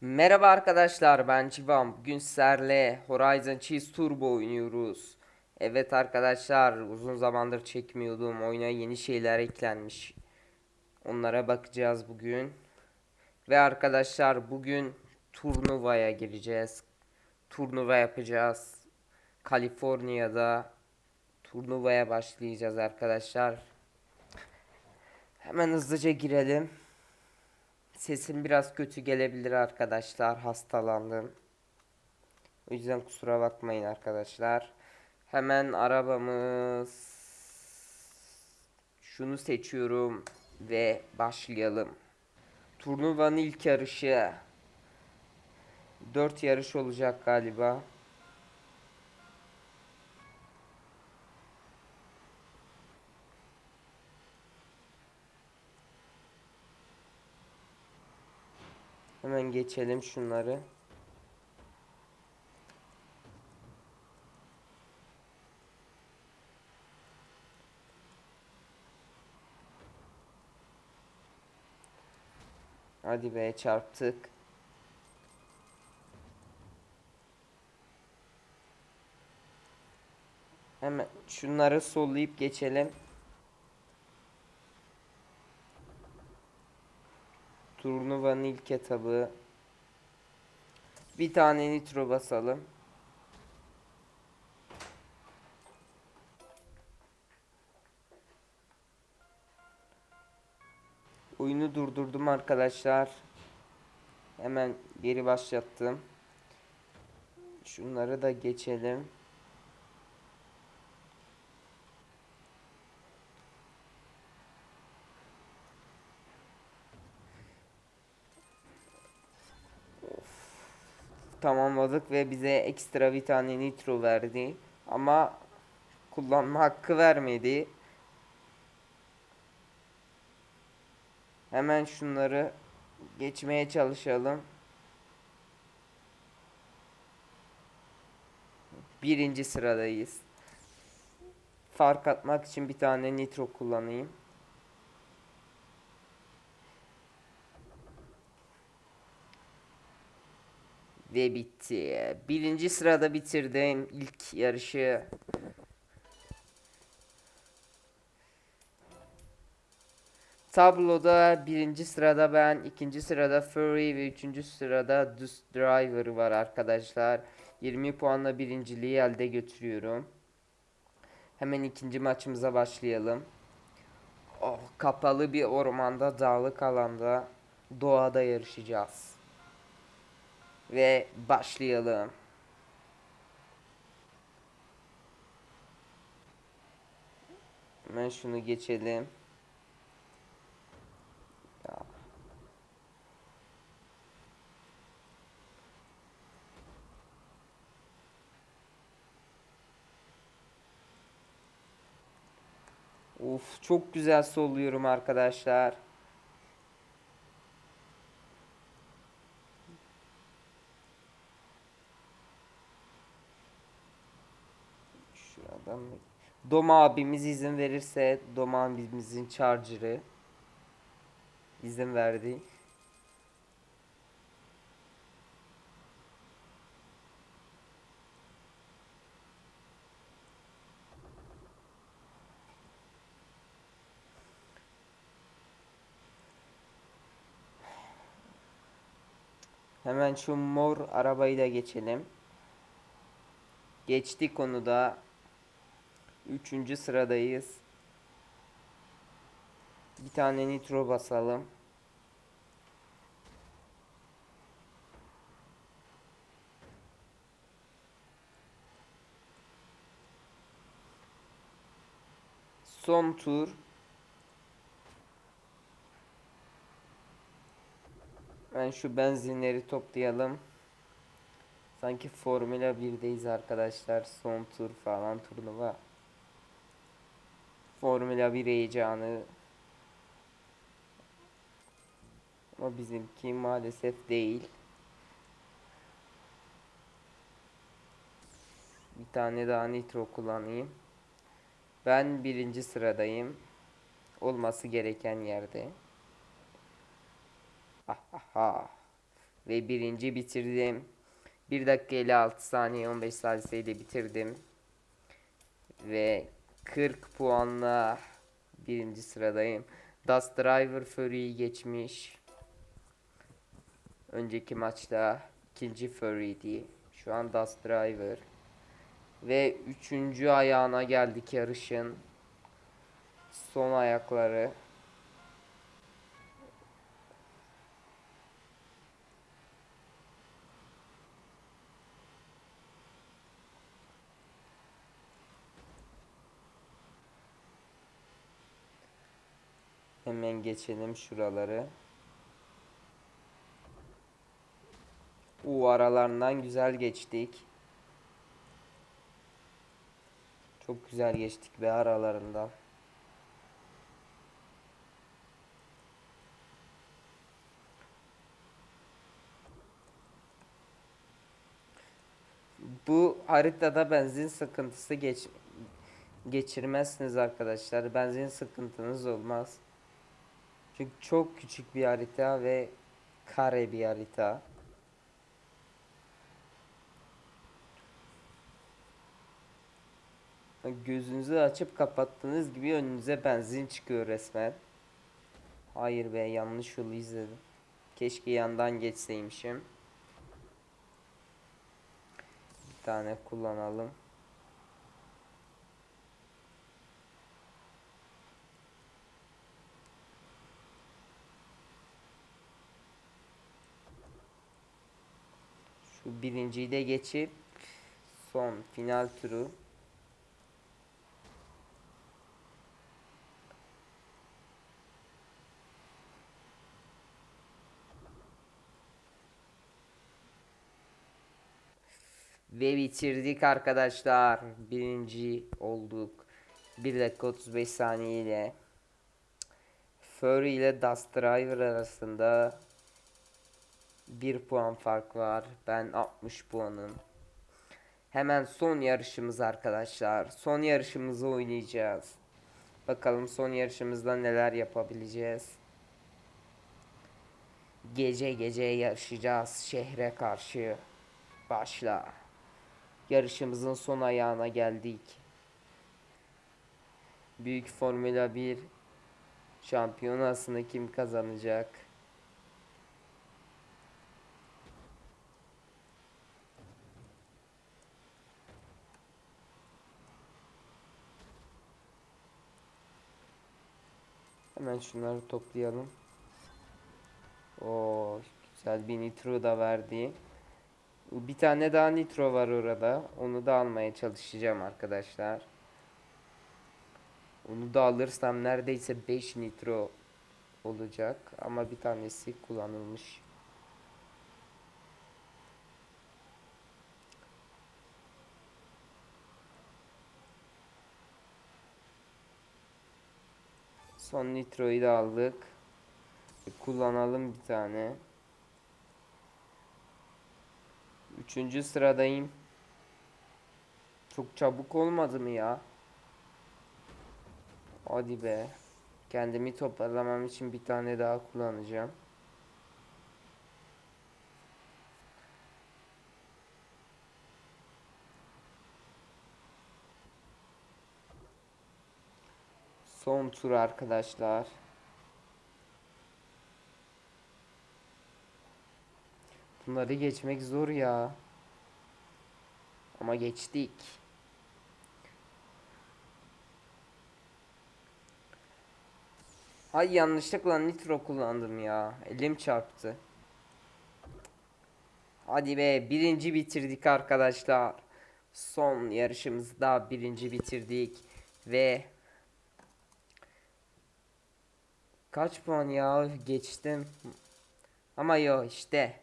Merhaba arkadaşlar ben Civan. Bugün sizlerle Horizon Chase Turbo oynuyoruz. Evet arkadaşlar uzun zamandır çekmiyordum. Oyuna yeni şeyler eklenmiş. Onlara bakacağız bugün. Ve arkadaşlar bugün turnuvaya gireceğiz. Turnuva yapacağız. Kaliforniya'da turnuvaya başlayacağız arkadaşlar. Hemen hızlıca girelim. Sesim biraz kötü gelebilir arkadaşlar. Hastalandım. O yüzden kusura bakmayın arkadaşlar. Hemen arabamız şunu seçiyorum ve başlayalım. Turnuvanın ilk yarışı 4 yarış olacak galiba. Hemen geçelim şunları. Hadi be çarptık. Hemen şunları sollayıp geçelim. Turnuvanın ilk etabı. Bir tane nitro basalım. Oyunu durdurdum arkadaşlar. Hemen geri başlattım. Şunları da geçelim. Tamamladık ve bize ekstra bir tane nitro verdi. Ama kullanma hakkı vermedi. Hemen şunları geçmeye çalışalım. Birinci sıradayız. Fark atmak için bir tane nitro kullanayım. Ve bitti. Birinci sırada bitirdim ilk yarışı. Tabloda birinci sırada ben, ikinci sırada Fury ve üçüncü sırada Dust Driver var arkadaşlar. 20 puanla birinciliği elde götürüyorum. Hemen ikinci maçımıza başlayalım. Oh, kapalı bir ormanda, dağlık alanda, doğada yarışacağız. Ve başlayalım. Hemen şunu geçelim. Ya. Uf çok güzel soluyorum arkadaşlar. Şuradan mı? Doma abimiz izin verirse Doma abimizin charger'ı izin verdi. Hemen şu mor arabayı da geçelim. Geçtik onu da. Üçüncü sıradayız. Bir tane nitro basalım. Son tur. Ben şu benzinleri toplayalım. Sanki Formula 1'deyiz arkadaşlar. Son tur falan turnuva. Formula 1 heyecanı. Ama bizimki maalesef değil. Bir tane daha nitro kullanayım. Ben birinci sıradayım. Olması gereken yerde. Ha ve birinci bitirdim. 1 dakika 56 saniye 15 saniyeyle bitirdim. Ve 40 puanla birinci sıradayım. Dust Driver Fury'yi geçmiş. Önceki maçta ikinci Fury'di. Şu an Dust Driver. Ve üçüncü ayağına geldik yarışın. Son ayakları. Hemen geçelim şuraları. U aralarından güzel geçtik. Çok güzel geçtik be aralarından. Bu haritada benzin sıkıntısı geç geçirmezsiniz arkadaşlar. Benzin sıkıntınız olmaz. Çünkü çok küçük bir harita ve kare bir harita. Gözünüzü açıp kapattığınız gibi önünüze benzin çıkıyor resmen. Hayır be yanlış yolu izledim. Keşke yandan geçseymişim. Bir tane kullanalım. Birinciyi de geçip son final turu Ve bitirdik arkadaşlar. Birinci olduk. 1 dakika 35 saniye ile. Furry ile Dust Driver arasında 1 puan fark var. Ben 60 puanım. Hemen son yarışımız arkadaşlar. Son yarışımızı oynayacağız. Bakalım son yarışımızda neler yapabileceğiz. Gece gece yarışacağız şehre karşı. Başla. Yarışımızın son ayağına geldik. Büyük Formula 1 şampiyonasını kim kazanacak? Hemen şunları toplayalım. O güzel bir nitro da verdi. Bir tane daha nitro var orada. Onu da almaya çalışacağım arkadaşlar. Onu da alırsam neredeyse 5 nitro olacak. Ama bir tanesi kullanılmış. Son nitroyu da aldık. Kullanalım bir tane. Üçüncü sıradayım. Çok çabuk olmadı mı ya? Hadi be. Kendimi toparlamam için bir tane daha kullanacağım. Son tur arkadaşlar. Bunları geçmek zor ya. Ama geçtik. Ay yanlışlıkla nitro kullandım ya. Elim çarptı. Hadi be birinci bitirdik arkadaşlar. Son yarışımızda birinci bitirdik. Ve kaç puan ya geçtim. Ama yok işte.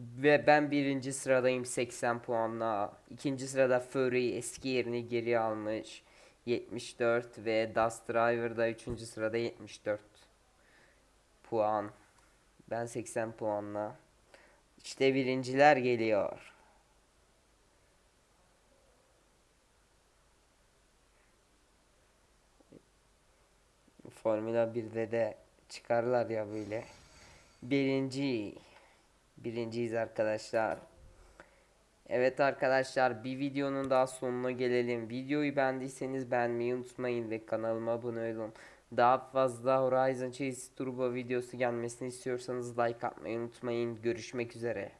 Ve ben birinci sıradayım 80 puanla. İkinci sırada Fury eski yerini geri almış. 74 ve Dust Driver da 3. sırada 74 puan. Ben 80 puanla. İşte birinciler geliyor. Formula 1'de de çıkarlar ya böyle. Birinci Birinciyiz arkadaşlar. Evet arkadaşlar bir videonun daha sonuna gelelim. Videoyu beğendiyseniz beğenmeyi unutmayın ve kanalıma abone olun. Daha fazla Horizon Chase Turbo videosu gelmesini istiyorsanız like atmayı unutmayın. Görüşmek üzere.